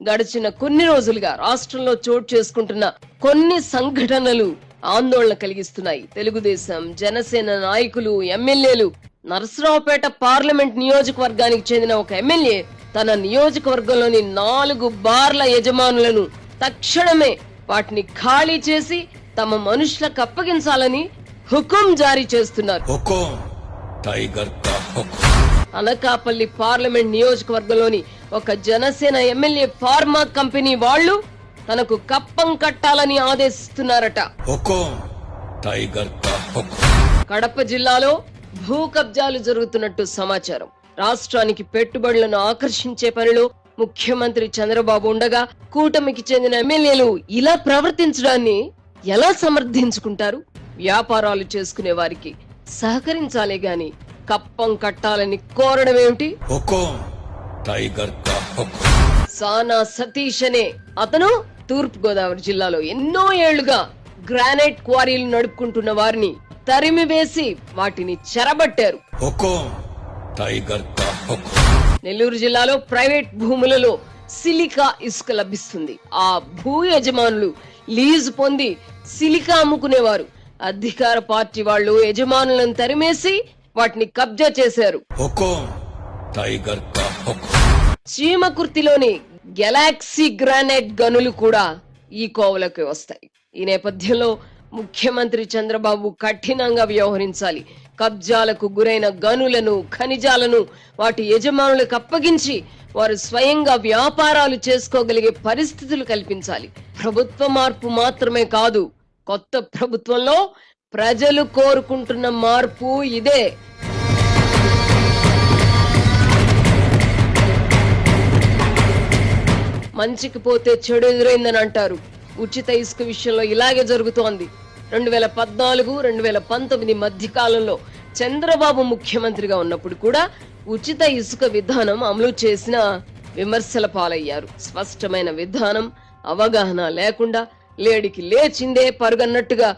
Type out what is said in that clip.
గడిచిన కొన్ని రోజులుగా రాష్ట్రంలో చోటు చేసుకుంటున్న కొన్ని సంఘటనలు ఆందోళన కలిగిస్తున్నాయి. తెలుగుదేశం జనసేన నాయకులు ఎమ్మెల్యేలు నరసరావుపేట పార్లమెంట్ నియోజకవర్గానికి చెందిన ఒక ఎమ్మెల్యే తన నియోజకవర్గంలోని నాలుగు బార్ల యజమానులను తక్షణమే వాటిని ఖాళీ చేసి తమ మనుషులకు అప్పగించాలని హుకుం జారీ చేస్తున్నారు. హుకుం. టైగర్ హుకుం. అనకాపల్లి పార్లమెంట్ నియోజకవర్గంలోని ఒక జనసేన ఎమ్మెల్యే ఫార్మా కంపెనీ వాళ్ళు తనకు కప్పం కట్టాలని ఆదేశిస్తున్నారట. కడప జిల్లాలో భూ కబ్జాలు జరుగుతున్నట్టు సమాచారం. రాష్ట్రానికి పెట్టుబడులను ఆకర్షించే పనిలో ముఖ్యమంత్రి చంద్రబాబు ఉండగా కూటమికి చెందిన ఎమ్మెల్యేలు ఇలా ప్రవర్తించడాన్ని ఎలా సమర్థించుకుంటారు? వ్యాపారాలు చేసుకునే వారికి సహకరించాలే గాని కప్పం కట్టాలని కోరడం ఏమిటి? టైగర్ సానా సతీష్ అనే అతను తూర్పు గోదావరి జిల్లాలో ఎన్నో ఏళ్ళుగా గ్రానైట్ క్వారీలు నడుపుకుంటున్న వారిని తరిమి వేసి వాటిని చెరబట్టారు. నెల్లూరు జిల్లాలో ప్రైవేట్ భూములలో సిలికా ఇసుక లభిస్తుంది. ఆ భూ యజమానులు లీజు పొంది సిలికా అమ్ముకునేవారు. అధికార పార్టీ వాళ్ళు యజమానులను తరిమేసి వాటిని కబ్జా చేశారు. చీమకుర్తిలోని గెలాక్సీ గ్రానైట్ గనులు కూడా ఈ కోవలకి వస్తాయి. ఈ నేపథ్యంలో ముఖ్యమంత్రి చంద్రబాబు కఠినంగా వ్యవహరించాలి. కబ్జాలకు గురైన గనులను ఖనిజాలను వాటి యజమానులకు అప్పగించి వారు స్వయంగా వ్యాపారాలు చేసుకోగలిగే పరిస్థితులు కల్పించాలి. ప్రభుత్వ మార్పు మాత్రమే కాదు కొత్త ప్రభుత్వంలో ప్రజలు కోరుకుంటున్న మార్పు ఇదే. మంచికి పోతే చెడు ఎదురైందని అంటారు. ఉచిత ఇసుక విషయంలో ఇలాగే జరుగుతోంది. రెండు వేల పద్నాలుగు రెండు వేల పంతొమ్మిది మధ్య కాలంలో చంద్రబాబు ముఖ్యమంత్రిగా ఉన్నప్పుడు కూడా ఉచిత ఇసుక విధానం అమలు చేసిన విమర్శల పాలయ్యారు. స్పష్టమైన విధానం అవగాహన లేకుండా లేడికి లేచిందే పరుగన్నట్టుగా